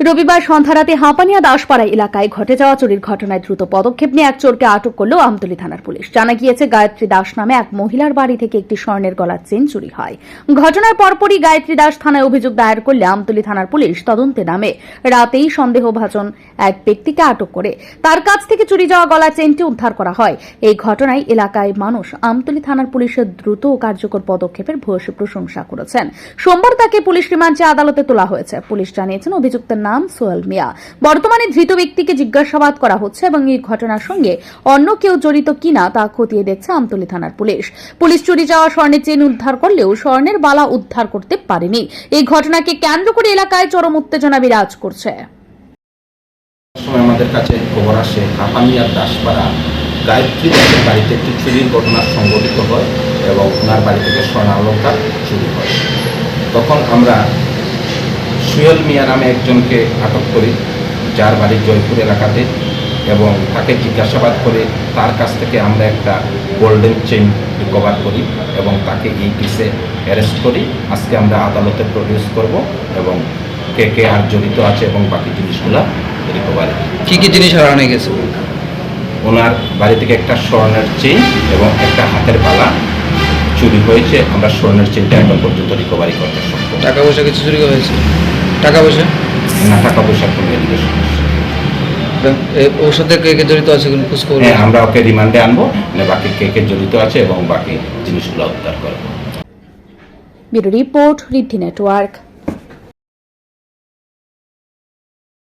রবিবার সন্ধ্যারাতে হাঁপানিয়া দাসপাড়া এলাকায় ঘটে যাওয়া চুরির ঘটনায় দ্রুত পদক্ষেপ নিয়ে এক চোরকে আটক করল আমতলী থানার পুলিশ। জানা গিয়েছে, গায়ত্রী দাস নামে এক মহিলার বাড়ি থেকে একটি স্বর্ণের গলার চেন চুরি হয়। ঘটনার পরপরই গায়ত্রী দাস থানায় অভিযোগ দায়ের করলে আমতলী থানার পুলিশ তদন্তে নামে। রাতেই সন্দেহভাজন এক ব্যক্তিকে আটক করে তার কাছ থেকে চুরি যাওয়া গলার চেনটি উদ্ধার করা হয়। এই ঘটনায় এলাকায় মানুষ আমতলী থানার পুলিশের দ্রুত ও কার্যকর পদক্ষেপের ভূয়সী প্রশংসা করেছেন। সোমবার তাকে পুলিশ রিমান্ডে আদালতে তোলা হয়েছে। পুলিশ জানিয়েছেন, অভিযুক্তের নাম সোহেল মিয়া। বর্তমানে ধৃত ব্যক্তিকে জিজ্ঞাসাবাদ করা হচ্ছে এবং এই ঘটনার সঙ্গে অন্য কেউ জড়িত কিনা তা খতিয়ে দেখছে আমতলী থানার পুলিশ। পুলিশ চুরি যাওয়া স্বর্ণের চেন উদ্ধার করলেও স্বর্ণের বালা উদ্ধার করতে পারেনি। এই ঘটনাকে কেন্দ্র করে এলাকায় চরম উত্তেজনা বিরাজ করছে। সময় আমাদের কাছে খবর আসে হাপানিয়ার দাসপাড়া গায়ত্রী দাসের বাড়িতে একটি চুরির ঘটনা সংঘটিত হয় এবং ওনার বাড়ি থেকে স্বর্ণালঙ্কার চুরি হয়। তখন আমরা সুয়েল মিয়া নামে একজনকে আটক করি যার বাড়ি জয়পুর এলাকাতে এবং তাকে জিজ্ঞাসাবাদ করে তার কাছ থেকে আমরা একটা গোল্ডেন চেইন রিকভার করি এবং তাকে এই কেসে অ্যারেস্ট করি। আজকে আমরা আদালতে প্রডিউস করব এবং কে কে আর জড়িত আছে এবং বাকি জিনিসগুলো রিকভারি কী কী জিনিস হারানো গেছে? ওনার বাড়ি থেকে একটা স্বর্ণের চেইন এবং একটা হাতের বালা। চুরি হয়েছে আমরা স্বর্ণের চেনটা এখন পর্যন্ত রিকভারি করতে সক্ষম। টাকা পয়সা কিছু চুরি হয়েছে টাকা পয়সা? না টাকা পয়সা কোনো ওর সাথে কে কে জড়িত আছে কোনো খোঁজ খবর? হ্যাঁ আমরা ওকে রিমান্ডে আনব মানে বাকি কে কে জড়িত আছে এবং বাকি জিনিসগুলো উদ্ধার করব। Bureau report Riddhi network.